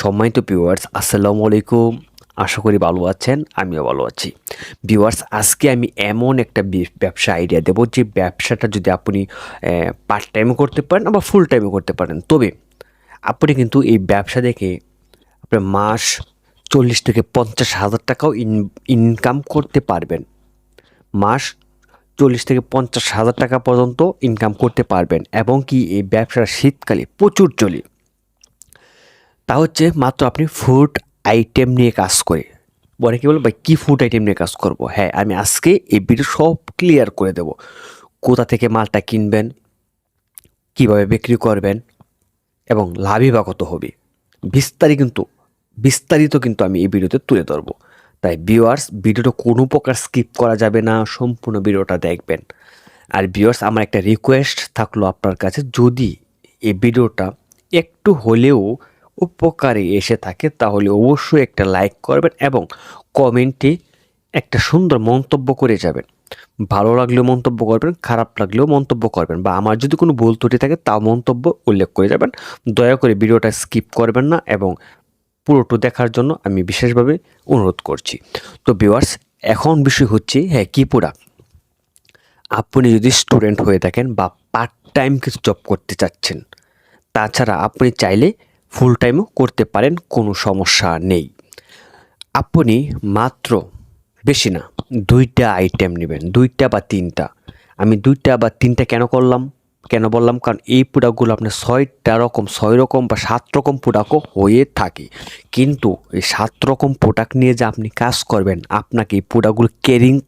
সম্মানিত ভিউয়ার্স আসসালামু আলাইকুম। আশা করি ভালো আছেন, আমিও ভালো আছি। ভিউয়ার্স আজকে আমি এমন একটা ব্যবসা আইডিয়া দেবো যে ব্যবসাটা যদি আপনি পার্ট টাইমও করতে পারেন বা ফুল টাইমও করতে পারেন। তবে আপনি কিন্তু এই ব্যবসা দেখে আপনার মাস চল্লিশ থেকে পঞ্চাশ হাজার টাকাও ইনকাম করতে পারবেন। মাস চল্লিশ থেকে পঞ্চাশ হাজার টাকা পর্যন্ত ইনকাম করতে পারবেন এবং কি এই ব্যবসাটা শীতকালে প্রচুর চলে। তা হচ্ছে মাত্র আপনি ফুড আইটেম নিয়ে কাজ করে। বলে কি বলব? ভাই, কী ফুড আইটেম নিয়ে কাজ করব? হ্যাঁ আমি আজকে এই ভিডিও সব ক্লিয়ার করে দেব। কোথা থেকে মালটা কিনবেন, কীভাবে বিক্রি করবেন এবং লাভই বা কত হবে? বিস্তারিত কিন্তু বিস্তারিত কিন্তু আমি এই ভিডিওতে তুলে ধরবো। তাই ভিউয়ার্স ভিডিওটা কোনো প্রকার স্কিপ করা যাবে না, সম্পূর্ণ ভিডিওটা দেখবেন। আর ভিউয়ার্স আমার একটা রিকোয়েস্ট থাকল আপনার কাছে, যদি এই ভিডিওটা একটু হলেও উপকারে এসে থাকে, তাহলে অবশ্যই একটা লাইক করবেন এবং কমেন্টে একটা সুন্দর মন্তব্য করে যাবেন। ভালো লাগলেও মন্তব্য করবেন, খারাপ লাগলেও মন্তব্য করবেন বা আমার যদি কোনো ভুল ত্রুটি থাকে তাও মন্তব্য উল্লেখ করে যাবেন। দয়া করে ভিডিওটা স্কিপ করবেন না এবং পুরোটা দেখার জন্য আমি বিশেষভাবে অনুরোধ করছি। তো ভিউয়ার্স এখন বিষয় হচ্ছে হ্যাঁ কী প্রোডাক্ট আপনি যদি স্টুডেন্ট হয়ে থাকেন বা পার্ট টাইম কিছু জব করতে চাচ্ছেন, তাছাড়া আপনি চাইলে ফুল টাইমও করতে পারেন, কোনো সমস্যা নেই। আপনি মাত্র বেশি না, দুইটা আইটেম নেবেন, দুইটা বা তিনটা। আমি দুইটা বা তিনটা কেন করলাম? কেন বললাম? কারণ এই প্রোডাক্টগুলো আপনার ছয়টা রকম, ছয় রকম বা সাত রকম প্রোডাক্টও হয়ে থাকে। কিন্তু এই সাত রকম প্রোডাক্ট নিয়ে যে আপনি কাজ করবেন, আপনাকে এই প্রোডাক্টগুলো কেরিং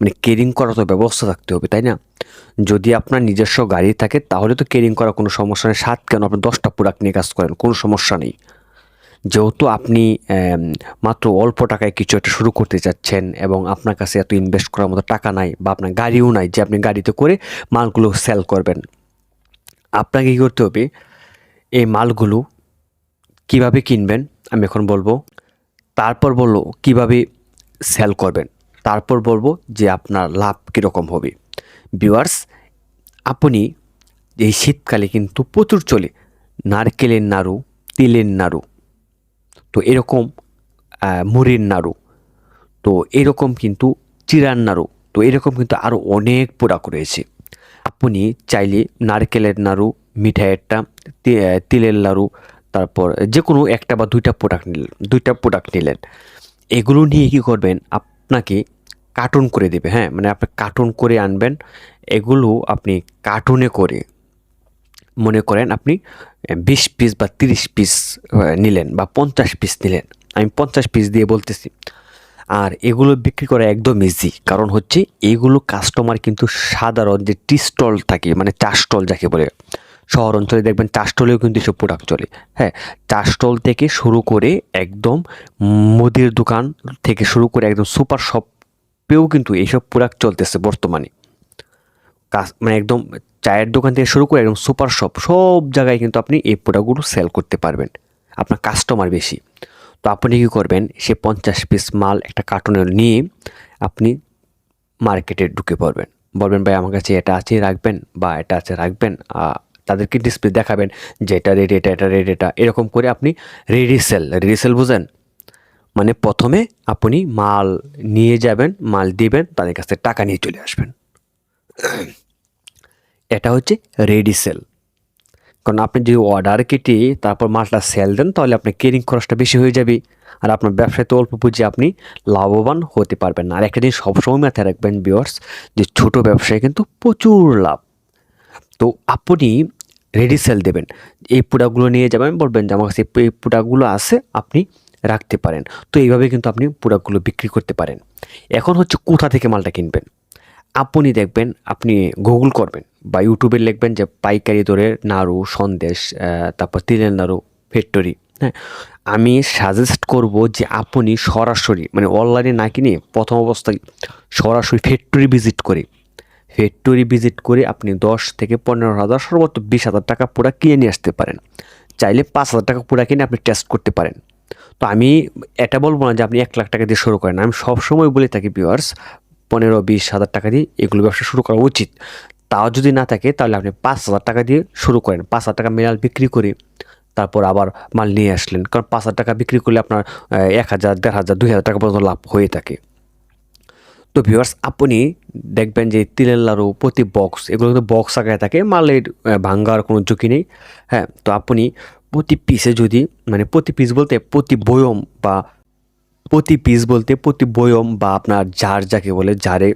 মানে কেরিং করার তো ব্যবস্থা থাকতে হবে, তাই না? যদি আপনার নিজস্ব গাড়ি থাকে, তাহলে তো কেরিং করা কোনো সমস্যা নেই। সাত কেন? আপনি দশটা প্রোডাক্ট নিয়ে কাজ করেন, কোনো সমস্যা নেই। যেহেতু আপনি মাত্র অল্প টাকায় কিছু একটা শুরু করতে চাচ্ছেন এবং আপনার কাছে এত ইনভেস্ট করার মতো টাকা নাই বা আপনার গাড়িও নাই যে আপনি গাড়িতে করে মালগুলো সেল করবেন, আপনাকে কী করতে হবে? এই মালগুলো কীভাবে কিনবেন? আমি এখন বলব, তারপর বলব কীভাবে সেল করবেন? তারপর বলব যে আপনার লাভ কীরকম হবে। ভিউয়ার্স আপনি এই শীতকালে কিন্তু প্রচুর চলে। নারকেলের নাড়ু, তিলের নাড়ু, তো এরকম মুড়ির নাড়ু, তো এরকম কিন্তু চিরার নাড়ু, তো এরকম কিন্তু আরও অনেক প্রোডাক্ট রয়েছে। আপনি চাইলে নারকেলের নাড়ু, মিঠাইয়েরটা তিলের নাড়ু, তারপর যে কোনো একটা বা দুইটা প্রোডাক্ট নিলেন, দুইটা প্রোডাক্ট নিলেন। এগুলো নিয়ে কী করবেন? আপনাকে কার্টুন করে দেবে হ্যাঁ? মানে আপনি কার্টুন করে আনবেন, এগুলো আপনি কার্টুনে করে মনে করেন আপনি বিশ পিস বা তিরিশ পিস নিলেন বা পঞ্চাশ পিস নিলেন। আমি পঞ্চাশ পিস দিয়ে বলতেছি। আর এগুলো বিক্রি করা একদম ইজি কারণ হচ্ছে এগুলো কাস্টমার কিন্তু সাধারণ যে টি স্টল থাকে মানে চা স্টল যাকে বলে, শহর অঞ্চলে দেখবেন চা স্টলেও কিন্তু এসব প্রোডাক্ট চলে হ্যাঁ? চা স্টল থেকে শুরু করে একদম মুদির দোকান থেকে শুরু করে একদম সুপার শপেও কিন্তু এইসব প্রোডাক্ট চলতেছে বর্তমানে। কাস মানে একদম চায়ের দোকান থেকে শুরু করে একদম সুপার শপ সব জায়গায় কিন্তু আপনি এই প্রোডাক্টগুলো সেল করতে পারবেন, আপনার কাস্টমার বেশি। তো আপনি কী করবেন, সে পঞ্চাশ পিস মাল একটা কার্টুনে নিয়ে আপনি মার্কেটে ঢুকে পড়বেন। বলবেন, ভাই, আমার কাছে এটা আছে, রাখবেন বা এটা আছে, রাখবেন। তাদেরকে ডিসপ্লে দেখাবেন যে এটা রেড এটা এটা রেড এটা। এরকম করে আপনি রেডি সেল রেডি সেল বুঝেন মানে প্রথমে আপনি মাল নিয়ে যাবেন, মাল দিবেন, তাদের কাছ থেকে টাকা নিয়ে চলে আসবেন। এটা হচ্ছে রেডি সেল কারণ আপনি যদি অর্ডার কেটে তারপর মালটা সেল দেন, তাহলে আপনার কেরিং খরচটা বেশি হয়ে যাবে আর আপনার ব্যবসায় ব্যবসাতে অল্প পুঁজি আপনি লাভবান হতে পারবেন আর একটা জিনিস সবসময় মাথায় রাখবেন বিয়ার্স যে ছোট ব্যবসায় কিন্তু প্রচুর লাভ। তো আপনি রেডি সেল দেবেন। এই প্রোডাক্টগুলো নিয়ে যাবেন, বলবেন যে আমার কাছে এই প্রোডাক্টগুলো আছে, আপনি রাখতে পারেন। তো এইভাবে কিন্তু আপনি প্রোডাক্টগুলো বিক্রি করতে পারেন। এখন হচ্ছে কোথা থেকে মালটা কিনবেন? আপনি দেখবেন, আপনি গুগল করবেন বা ইউটিউবে লিখবেন যে পাইকারি দরের নাড়ু, সন্দেশ তারপর তিলের নাড়ু ফ্যাক্টরি হ্যাঁ? আমি সাজেস্ট করব যে আপনি সরাসরি মানে অনলাইনে না কিনে প্রথম অবস্থায় সরাসরি ফ্যাক্টরি ভিজিট করে ফ্যাক্টরি ভিজিট করে আপনি দশ থেকে পনেরো হাজার, সর্বোচ্চ বিশ হাজার টাকা পুরা কিনে নিয়ে আসতে পারেন। চাইলে পাঁচ হাজার টাকা পুরা কিনে আপনি টেস্ট করতে পারেন। তো আমি এটা বলব না যে আপনি এক লাখ টাকা দিয়ে শুরু করেন। আমি সবসময় বলে থাকি ভিউয়ার্স পনেরো, বিশ হাজার টাকা দিয়ে এগুলো ব্যবসা শুরু করা উচিত। তাও যদি না থাকে, তাহলে আপনি পাঁচ হাজার টাকা দিয়ে শুরু করেন। পাঁচ হাজার টাকা মেরাল বিক্রি করে, তারপর আবার মাল নিয়ে আসলেন। কারণ পাঁচ হাজার টাকা বিক্রি করলে আপনার এক হাজার, দেড় হাজার, দুই হাজার টাকা পর্যন্ত লাভ হয়ে থাকে। তো ভিউয়ার্স আপনি দেখবেন যে তিলের লাড়ু, প্রতি বক্স এগুলো কিন্তু বক্স আকারে থাকে, মালের ভাঙ্গার কোনো ঝুঁকি নেই। হ্যাঁ তো আপনি প্রতি পিসে যদি মানে প্রতি পিস বলতে প্রতি বয়ম বা প্রতি পিস বলতে প্রতি বয়ম বা আপনার জার যাকে বলে জারে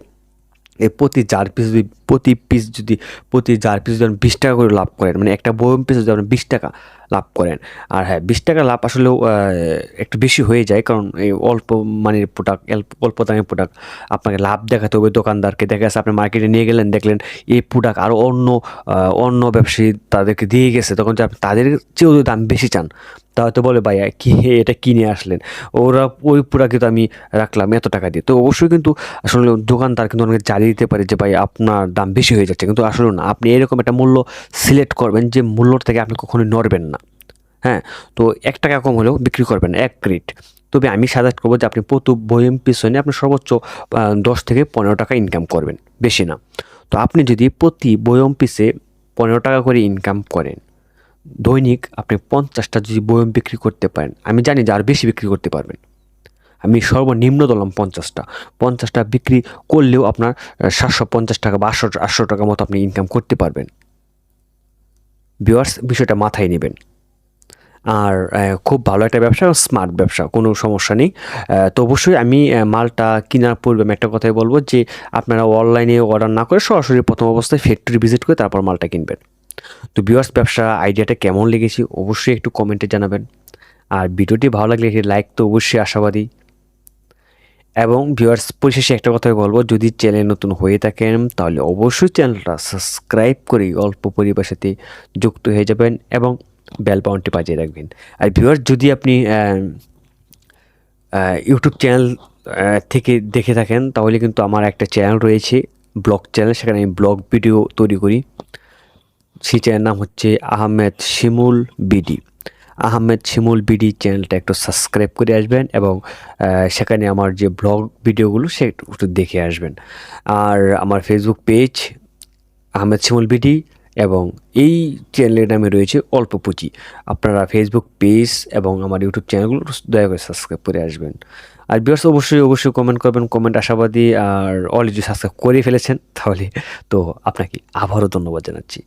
এই প্রতি জার পিস যদি, প্রতি পিস যদি, প্রতি জার পিস যদি বিশ টাকা করে লাভ করেন মানে একটা বয়ম পিসে যদি আপনার বিশ টাকা লাভ করেন। আর হ্যাঁ বিশ টাকা লাভ আসলেও একটু বেশি হয়ে যায় কারণ এই অল্প মানের প্রোডাক্ট অল্প দামের প্রোডাক্ট আপনাকে লাভ দেখাতে হবে দোকানদারকে। দেখা যাচ্ছে আপনি মার্কেটে নিয়ে গেলেন, দেখলেন এই প্রোডাক্ট আরও অন্য অন্য ব্যবসায়ী তাদেরকে দিয়ে গেছে, তখন যে আপনি তাদের চেয়েও দাম বেশি চান, তা হয়তো বলে ভাই কি এটা কিনে আসলেন? ওরা ওই প্রোডাক্ট তো আমি রাখলাম এত টাকা দিয়ে। তো অবশ্যই কিন্তু আসলে দোকানদার কিন্তু অনেকে জানিয়ে দিতে পারে যে ভাই আপনার দাম বেশি হয়ে যাচ্ছে। কিন্তু আসলে না, আপনি এরকম একটা মূল্য সিলেক্ট করবেন যে মূল্যর থেকে আপনি কখনোই নড়বেন না। হ্যাঁ? তো এক টাকা কম হলেও বিক্রি করবেন, এক ক্রেট তবে আমি সাজেস্ট করব যে আপনি প্রতি বইয়ের পিছনে আপনি সর্বোচ্চ দশ থেকে পনেরো টাকা ইনকাম করবেন, বেশি না। তো আপনি যদি প্রতি বয়ম পিসে পনেরো টাকা করে ইনকাম করেন, দৈনিক আপনি পঞ্চাশটা যদি বয়ম বিক্রি করতে পারেন, আমি জানি যে আর বেশি বিক্রি করতে পারবেন। আমি সর্বনিম্ন ধরলাম পঞ্চাশটা। পঞ্চাশটা বিক্রি করলেও আপনার সাতশো পঞ্চাশ টাকা বা আটশো আটশো টাকা মতো আপনি ইনকাম করতে পারবেন। ভিউয়ার্স বিষয়টা মাথায় নেবেন। আর খুব ভালো একটা ব্যবসা স্মার্ট ব্যবসা, কোনো সমস্যা নেই। তো অবশ্যই আমি মালটা কেনার পূর্বে আমি একটা কথাই বলব যে, আপনারা অনলাইনে অর্ডার না করে সরাসরি প্রথম অবস্থায় ফ্যাক্টরি ভিজিট করে তারপর মালটা কিনবেন। তো ভিউয়ার্স ব্যবসা আইডিয়াটা কেমন লেগেছে অবশ্যই একটু কমেন্টে জানাবেন। আর ভিডিওটি ভালো লাগলে একটি লাইক তো অবশ্যই আশাবাদী। এবং ভিউয়ার্স পরিশেষে একটা কথাই বলব, যদি চ্যানেল নতুন হয়ে থাকেন, তাহলে অবশ্যই চ্যানেলটা সাবস্ক্রাইব করে অল্প পরিবার সাথে যুক্ত হয়ে যাবেন এবং বেল বাউনটি বাজিয়ে রাখবেন আর ভিউয়ার্স যদি আপনি ইউটিউব চ্যানেল থেকে দেখে থাকেন, তাহলে কিন্তু আমার একটা চ্যানেল রয়েছে ব্লগ চ্যানেল সেখানে আমি ব্লগ ভিডিও তৈরি করি। সেই চ্যানেল নাম হচ্ছে আহমেদ শিমুল বিডি। আহমেদ শিমুল বিডি চ্যানেলটা একটু সাবস্ক্রাইব করে আসবেন এবং সেখানে আমার যে ব্লগ ভিডিওগুলো সে একটু দেখে আসবেন। আর আমার Facebook page Ahmed Shimul BD এবং এই চ্যানেলের নামে রয়েছে অল্প পুঁজি। আপনারা ফেসবুক পেজ এবং আমার ইউটিউব চ্যানেলগুলো দয়া করে সাবস্ক্রাইব করে আসবেন। আর বিয়ার্স অবশ্যই অবশ্যই কমেন্ট করবেন। কমেন্ট আশাবাদী আর অলরেডি সাবস্ক্রাইব করে ফেলেছেন, তাহলে তো আপনাকে আবারও ধন্যবাদ জানাচ্ছি।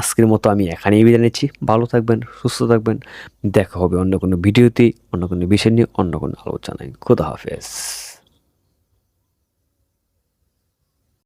আজকের মতো আমি এখানেই বিদায় নিচ্ছি। ভালো থাকবেন, সুস্থ থাকবেন। দেখা হবে অন্য কোনো ভিডিওতে অন্য কোনো বিষয় নিয়ে, অন্য কোনো আলোচনায়। খুদা হাফেজ।